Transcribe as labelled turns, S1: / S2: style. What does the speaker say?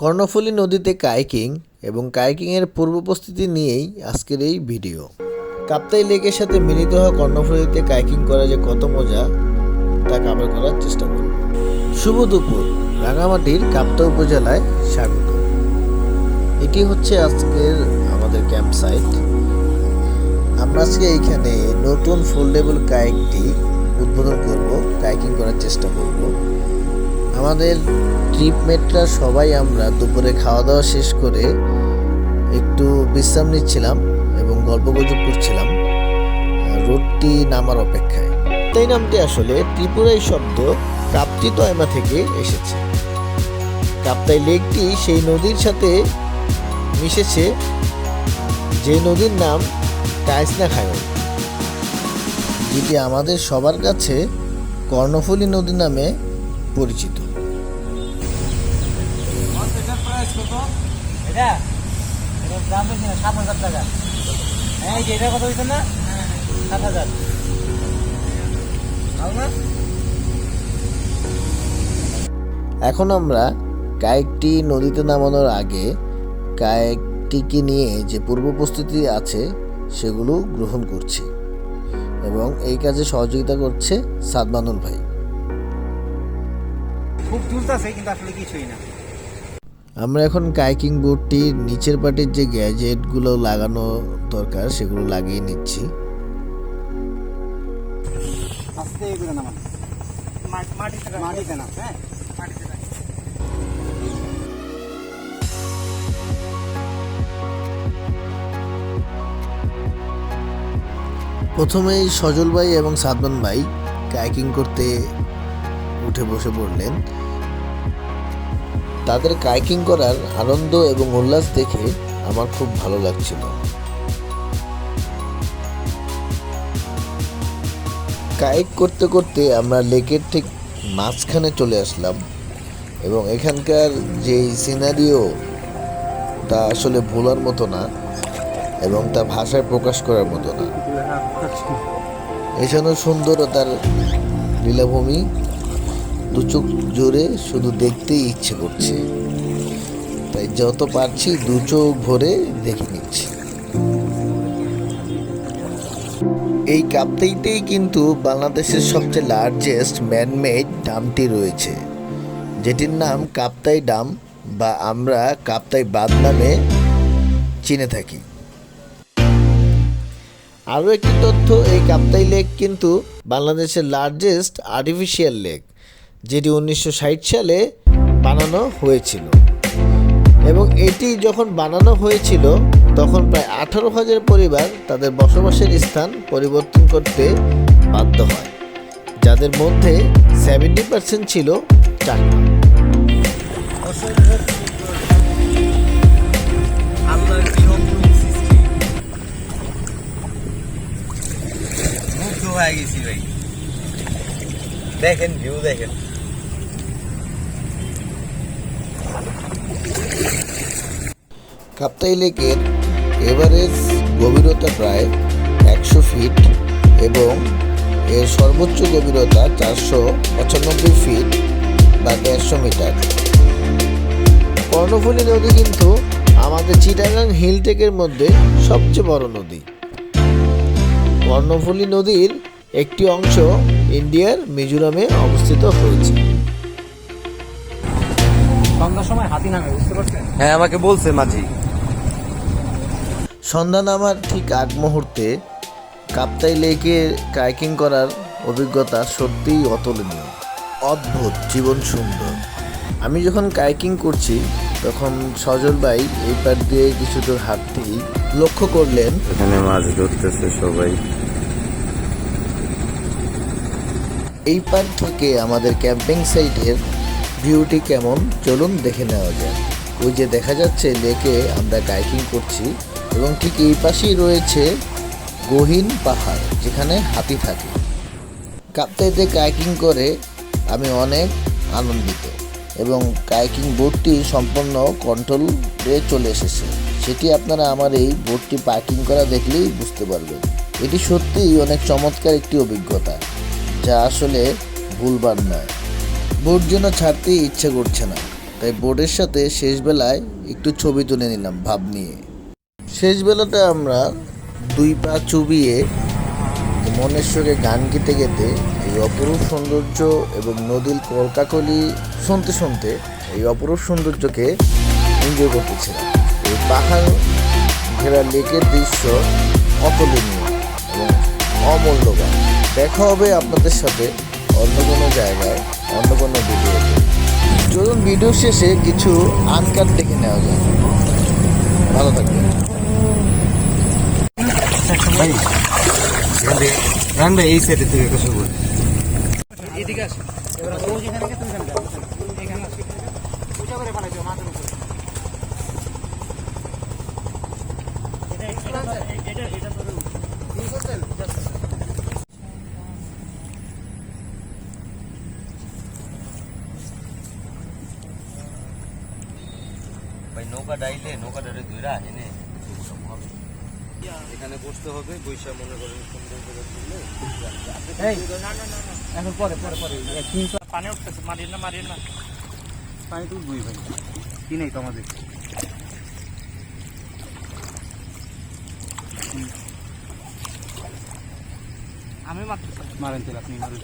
S1: কর্ণফুলী নদীতে কাইকিং এবং কাইকিংয়ের পূর্ব প্রস্তুতি নিয়েই আজকের এই ভিডিও। কাপ্তাই লেকের সাথে মিলিত হওয়া কর্ণফুলীতে কাইকিং করা যে কত মজা তা কাভার করার চেষ্টা করব। শুভ দুপুর, রাঙামাটির কাপ্তা উপজেলায় স্বাগত। এটি হচ্ছে আজকের আমাদের ক্যাম্প সাইট আমরা আজকে এইখানে নতুন ফোল্ডেবল কাইকটি উদ্বোধন করব, কাইকিং করার চেষ্টা করব। আমাদের ট্রিপ মেটরা সবাই আমরা দুপুরে খাওয়া দাওয়া শেষ করে একটু বিশ্রাম নিচ্ছিলাম এবং গল্প গুজব করছিলাম, রোডটি নামার অপেক্ষায়। তাই নামটি আসলে ত্রিপুরাই শব্দ কাপ্তি তয়মা থেকে এসেছে। কাপ্তাই লেকটি সেই নদীর সাথে মিশেছে, যে নদীর নাম টাইসনা খায়ন যেটি আমাদের সবার কাছে কর্ণফুলী নদী নামে পরিচিত।
S2: কত এটা এটার দাম বেশি না সাত হাজার টাকা। হ্যাঁ এই যে এটার কথা বলছেন না? সাত হাজার। না?
S1: এখন আমরা কায়েকটি নদীতে নামানোর আগে কায়েকটিকে নিয়ে যে পূর্ব প্রস্তুতি আছে সেগুলো গ্রহণ করছি। এবং এই কাজে সহযোগিতা করছে সাদমানুল ভাই।
S2: খুব তুলতেছে কিন্তু আসলে কিছুই না।
S1: আমরা এখন কাইকিং বোর্ডটির নিচের পাটির যে গ্যাজেটগুলো লাগানো দরকার সেগুলো লাগিয়ে নিচ্ছি।
S2: মাটিতে না হ্যাঁ?
S1: প্রথমেই সজল ভাই এবং সাদমান ভাই কাইকিং করতে উঠে বসে পড়লেন। তাদের কাইকিং করার আনন্দ এবং উল্লাস দেখে আমার খুব ভালো লাগছিল। কাইক করতে করতে আমরা লেকের ঠিক মাঝখানে চলে আসলাম এবং এখানকার যে সিনারিও তা আসলে ভোলার মতো না এবং তা ভাষায় প্রকাশ করার মতো না। এছাড়াও সুন্দরতার লীলাভূমি দু চোখ জোরে শুধু দেখতেই ইচ্ছে করছে। তাই যত পারছি দু চোখ ভরে দেখে নিচ্ছি। এই কাপ্তাইতেই কিন্তু বাংলাদেশের সবচেয়ে লার্জেস্ট ম্যানমেড ডামটি রয়েছে, যেটির নাম কাপ্তাই ডাম বা আমরা কাপ্তাই বাঁধ নামে চিনে থাকি। আরও একটি তথ্য, এই কাপ্তাই লেক কিন্তু বাংলাদেশের লার্জেস্ট আর্টিফিশিয়াল লেক যেটি উনিশশো ষাট সালে বানানো হয়েছিল। এবং এটি যখন বানানো হয়েছিল, তখন প্রায় আঠারো হাজার পরিবার তাদের বসবাসের স্থান পরিবর্তন করতে বাধ্য হয়, যাদের মধ্যে সেভেন্টি পার্সেন্ট ছিল চাকমা
S2: দেখেন ভিউ দেখেন।
S1: কাপ্তাই লেকের এভারেজ গভীরতা প্রায় একশো ফিট এবং এর সর্বোচ্চ গভীরতা চারশো পঁচানব্বই ফিট বা দেড়শো মিটার। কর্ণফুলী নদী কিন্তু আমাদের চিটাগাং হিলটেকের মধ্যে সবচেয়ে বড় নদী। কর্ণফুলী নদীর একটি অংশ ইন্ডিয়ার মিজোরামে অবস্থিত হয়েছে।
S2: সন্ধ্যার নামে বুঝতে পারছেন?
S3: হ্যাঁ আমাকে বলছে মাঝি।
S1: সন্ধ্যা নামার ঠিক আগ মুহূর্তে কাপ্তাই লেকে কাইকিং করার অভিজ্ঞতা সত্যিই অতুলনীয়। অদ্ভুত জীবন সুন্দর। আমি যখন কাইকিং করছি তখন সজল ভাই এই পার দিয়ে কিছু দূর হাঁটতেই লক্ষ্য করলেন।
S3: এখানে মাছ ধরতেছে সবাই।
S1: এই পার থেকে আমাদের ক্যাম্পিং সাইটের ভিউটি কেমন চলুন দেখে নেওয়া যায় ওই যে দেখা যাচ্ছে লেকে আমরা কাইকিং করছি এবং ঠিক এই পাশেই রয়েছে গহীন পাহাড়, যেখানে হাতি থাকে। কাপ্তাইতে কাইকিং করে আমি অনেক আনন্দিত এবং কাইকিং বোটটি সম্পূর্ণ কন্ট্রোলে চলে এসেছে। সেটি আপনারা আমার এই বোটটি পার্কিং করা দেখলেই বুঝতে পারবেন। এটি সত্যিই অনেক চমৎকার একটি অভিজ্ঞতা, যা আসলে ভুলবার নয়। বোট যেন ছাড়তে ইচ্ছে করছে না। তাই বোর্ডের সাথে শেষ বেলায় একটু ছবি তুলে নিলাম ভাব নিয়ে। শেষ বেলাতে আমরা দুই পা চুবিয়ে মনের সঙ্গে গান গেতে গেতে এই অপরূপ সৌন্দর্য এবং নদীর কলকাকলি শুনতে শুনতে এই অপরূপ সৌন্দর্যকে এনজয় করতেছিলাম। এই পাহাড় ঘেরা লেকের দৃশ্য অতুলনীয় এবং অমূল্যবান। দেখা হবে আপনাদের সাথে অন্য কোনো জায়গায় অন্য কোনো ভিডিওতে চলুন ভিডিও শেষে কিছু আনকাট দেখে নেওয়া যায় ভালো থাকবেন।
S2: ভাই এই সাইডের থেকে কথা বল এদিকে আসো। এবার ও যেখানে তুমি এখানে আসো। পূজা করে ফেলাইছো মাথার
S3: নৌকা ডাইলে নৌকা ডাইলে ধরে আহেনে এখানে বসতে হবে বৈশা মনে করেন সুন্দর করে তুললে
S2: এই এখন পরে পরে পরে পানি উঠতেছে মারিয়ে না মারিয়ে না। পানি তুলবই ভাই। কি নেই তো আমাদের আমি মারতেছি। মারেন তেল আপনি মারেন